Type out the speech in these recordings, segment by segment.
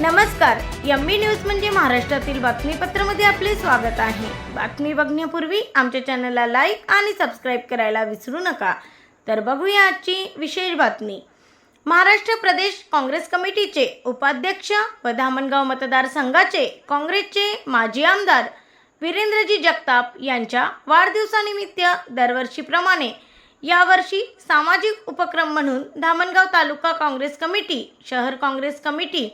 नमस्कार yummy news म्हणजे महाराष्ट्रातील बातमीपत्रामध्ये आपले स्वागत आहे. बातमी बघण्यापूर्वी आमच्या चॅनलला लाईक आणि सबस्क्राईब करायला विसरू नका. तर बघूया आजची विशेष बातमी. महाराष्ट्र प्रदेश काँग्रेस कमिटीचे उपाध्यक्ष व धामणगाव मतदारसंघाचे काँग्रेसचे माजी आमदार वीरेंद्रजी जगताप यांच्या वाढदिवसानिमित्त दरवर्षीप्रमाणे यावर्षी सामाजिक उपक्रम म्हणून धामणगाव तालुका काँग्रेस कमिटी शहर काँग्रेस कमिटी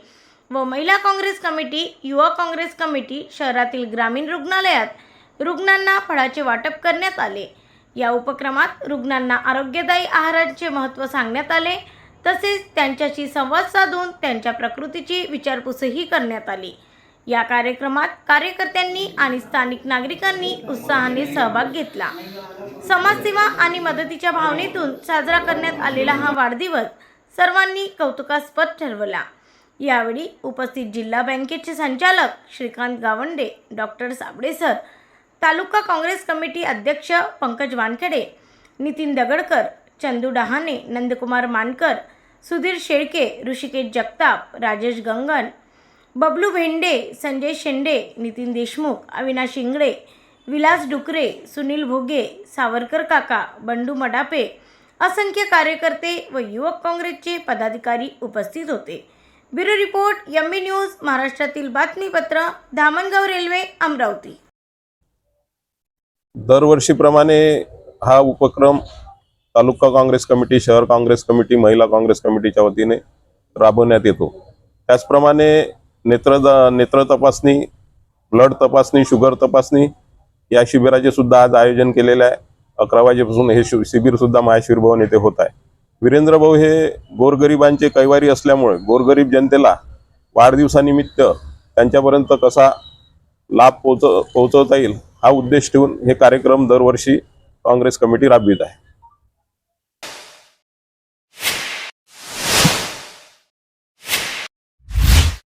व महिला काँग्रेस कमिटी युवा काँग्रेस कमिटी शहरातील ग्रामीण रुग्णालयात रुग्णांना फळाचे वाटप करण्यात आले. या उपक्रमात रुग्णांना आरोग्यदायी आहारांचे महत्त्व सांगण्यात आले. तसेच त्यांच्याशी संवाद साधून त्यांच्या प्रकृतीची विचारपूसही करण्यात आली. या कार्यक्रमात कार्यकर्त्यांनी आणि स्थानिक नागरिकांनी उत्साहाने सहभाग घेतला. समाजसेवा आणि मदतीच्या भावनेतून साजरा करण्यात आलेला हा वाढदिवस सर्वांनी कौतुकास्पद ठरवला. यावेळी उपस्थित जिल्हा बँकेचे संचालक Shrikant Gawande doctor Sable sir taluka Congress committee अध्यक्ष पंकज वानखेडे नितीन दगडकर चंदू डहाणे नंदकुमार मानकर सुधीर शेळके ऋषिकेश जगताप राजेश गंगन बबलू भेंडे संजय शेंडे नितीन देशमुख अविनाश इंगळे विलास डुकरे सुनील भोगे सावरकर काका बंडू मडापे असंख्य कार्यकर्ते व युवक काँग्रेसचे पदाधिकारी उपस्थित होते. ब्युरो रिपोर्ट यम्मी न्यूज महाराष्ट्रातील बातमीपत्र धामणगाव रेल्वे अमरावती. दरवर्षीप्रमाणे हा उपक्रम तालुका काँग्रेस कमिटी शहर काँग्रेस कमिटी महिला काँग्रेस कमिटीच्या वतीने राबवण्यात येतो. त्याचप्रमाणे नेत्र नेत्र तपासणी ब्लड तपासणी शुगर तपासणी या शिबिराचे सुद्धा आज आयोजन केलेले आहे. अकरा वाजेपासून हे शि शिबिरसुद्धा भवन येथे होत आहे. वीरेंद्रभाऊ हे गोरगरिबांचे कैवारी असल्यामुळे गोरगरीब जनतेला वाढदिवसानिमित्त त्यांच्यापर्यंत कसा लाभ पोच पोहोचवता येईल हा उद्देश ठेवून हे कार्यक्रम दरवर्षी काँग्रेस कमिटी राबवित आहे.